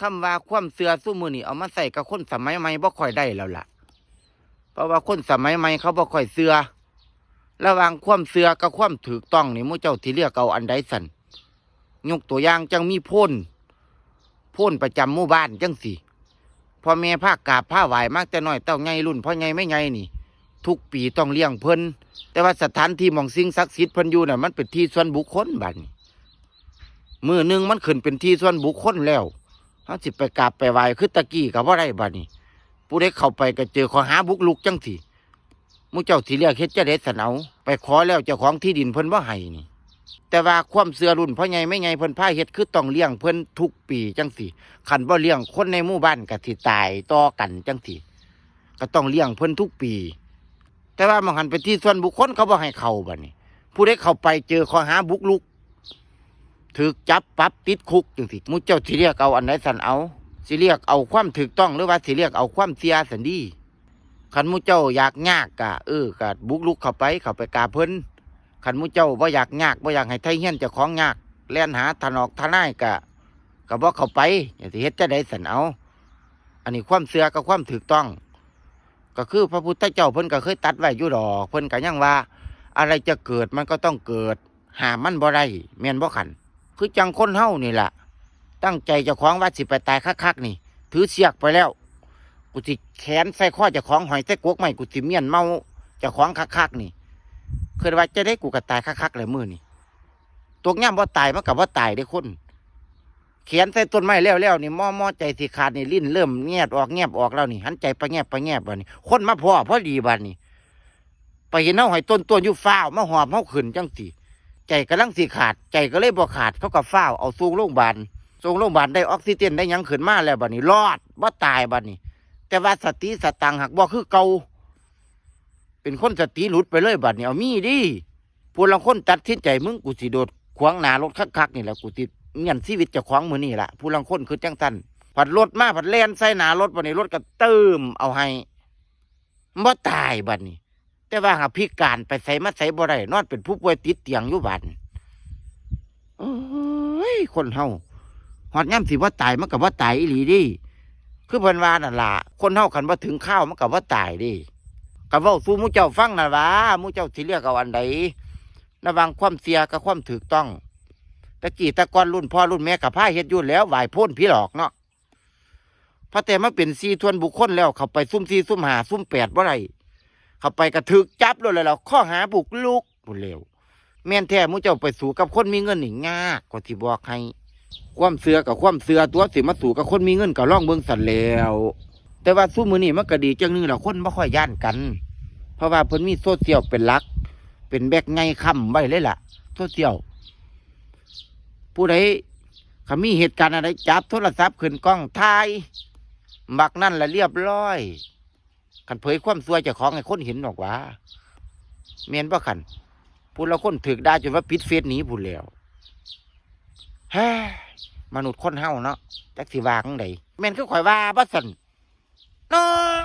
คำว่าความเสือสู้มือนี่เอามาใส่กับคนสมัยใหม่บ่ค่อยได้แล้วล่ะ เพราะว่าคนสมัยใหม่เขาบ่ค่อยเสือระหว่างความเสือกับความถูกต้องนี่มู่เจ้าที่เรียกเอาอันใดสันยกตัวอย่างจังมีพ่นพ่นประจำหมู่บ้านจังสิพ่อแม่ภาคกาบผ้าไหวมากแต่น้อยเต้าไงรุ่นพ่อไงไม่ไงนี่ ทุกปีต้องเลี้ยงเพิ่นแต่ว่าสถานที่มองสิ่งศักดิ์สิทธิ์เพิ่นอยู่น่ะมันเป็นที่ส่วนบุคคลบัดนี้มือหนึ่งมันขึ้นเป็นที่ส่วนบุคคลแล้ว เฮาสิไปกราบไปไหว้คือตะกี้ก็บ่ได้บัดนี้ ผู้ใดเข้าไปก็เจอขอหาบุกลุกจังสิหมู่เจ้าสิเรียกเฮ็ดจะได้สนเอาไปขอแล้วเจ้าของที่ดินเพิ่นบ่าให้นี่ แต่ว่าความเสือรุ่นพ่อใหญ่ไม่ไงเพิ่นพาเฮ็ดคือต้องเลี้ยงเพิ่นทุกปีจังสิคันบ่เลี้ยงคนในหมู่บ้านก็สิตายต่อกันจังสิก็ต้องเลี้ยงเพิ่นทุกปี แต่ว่ามันหันเป็นที่ส่วนบุคคลเขาบ่ให้เข้าบัดนี้ ผู้ใดเข้าไปเจอขอหาบุกลุก ถูกจับปรับติดคุกจังสิมู่เจ้าสิเรียกเอาอันไหนสันเอาสิเรียกเอาความถูกต้องหรือว่าสิเรียกเอาความเสียสันดีคันมู่เจ้าอยากยากกะเออกะบุกลุกเข้าไปเข้าไปกาเพิ่นคันมู่เจ้าบ่อยากยากบ่อยากให้ไทเฮียนเจ้าของยากแล่นหาทนอกทนายกะก็บ่เข้าไปอย่าสิเฮ็ดจะได้สันเอา อันนี้ความเสือกับความถูกต้อง ก็คือพระพุทธเจ้าเพิ่นก็เคยตัดไว้อยู่ดอกเพิ่นก็ยังว่า อะไรจะเกิดมันก็ต้องเกิดหามันบ่ได้แม่นบ่ขัน คือจังคนเฮานี่ล่ะ ตั้งใจจะคล้องว่าสิไปตายคักๆนี่ ถือเสียกไปแล้ว กูสิแขนใส่ข้อจะคล้องหอยใส่กวกใหม่กูสิเมียนเมาจะคล้องคักๆนี่เคยว่าจะได้กูก็ตายคักๆเลยมือนี่ตัวย่ำว่าตายมันกับว่าตายได้คนเขียนใส่ต้นไม้แล้วแล้วนี่ม้อมอใจสิขาดนี่ลิ้นเริ่มแงบออกแงบออกแล้วนี่หันใจไปแงบไปแงบบัดนี้คนมาพอพอดีบัดนี้ไปเห็นเอาหอยต้นต้นอยู่ฟ้าวมาหอบเฮาขึ้นจังสิ ใจกำลังสิขาด ใจก็เลยบ่ขาดเขาก็ฟ้าเอาสูงโรงพยาบาลส่งโรงพยาบาลได้ออกซิเจนได้ยังขึ้นมาแล้วบัดนี้รอดบ่ตายบัดนี้ แต่ว่าสติสตังหักบ่คือเก่าเป็นคนสติหลุดไปเลยบัดนี้เอามีดิผู้ลางคนตัดสินใจมึงกูสิโดดขวางหนารถคักๆนี่แหละกูสิเงียนชีวิตจะขวางมือนี่แหละผู้ลางคนคือจังตันผัดรถมาผัดแล่นใส่หนารถบัดนี้รถก็เติมเอาให้บ่ตายบัดนี้ แต่ว่าหาพิการไปใส่มาใส่บ่ได้นอนเป็นผู้ป่วยติดเตียงอยู่บัดโอ้ยคนเฮาหอดย่ำสิว่าตายมันกับว่าตายอีหลีดิคือเพิ่นว่านั่นล่ะ คนเฮาคันว่าถึงข้าวมันกับว่าตายดิกับว่าสู้มูเจ้าฟังน่ะว่ามูเจ้าสิเรียกเอาอันใดระวังความเสียกับความถูกต้องตะกี้ตะกอนรุ่นพ่อรุ่นแม่กับผ้าเฮ็ดยู่แล้วไหวพ่นพี่หลอกเนาะพอแต่มาเป็นซีทวนบุคคลแล้วเขาไปซุ่มซีซุ่มหาซุ่มแปดบ่าไร เข้าไปกระถึกจับเลยแล้วข้อหาบุกลุกบุเร็ว แม่นแท้หมูเจ้าไปสู่กับคนมีเงินนี่ยากกว่าที่บอกให้ความเสือกับความเสือตัวสิมาสู่กับคนมีเงินก็ล่องเบิ่งสันแหล้วแต่ว่าสู้มือนี่มันก็ดีจังหนึงแหละคนไม่ค่อยย่านกัน เพราะว่าเพิ่นมีโซเชียลเป็นลัก เป็นแบกไงค้ำไว้เลยล่ะโซเชียลผู้ใดขามีเหตุการณ์อะไรจับโทรศัพท์ขึ้นกล้องถ่ายบักนั่นละเรียบร้อย กันเผยความซวยเจ้าของให้คนเห็นหรอกว่าเมียนบ่ขันผู้ละคนถึกได้จนว่าปิดเฟซหนีพูดแล้วเฮ้มนุษย์คนเฮาเนาะจักสิวาจั่งใดแม่นคือข่อยว่าบ่สันเนาะ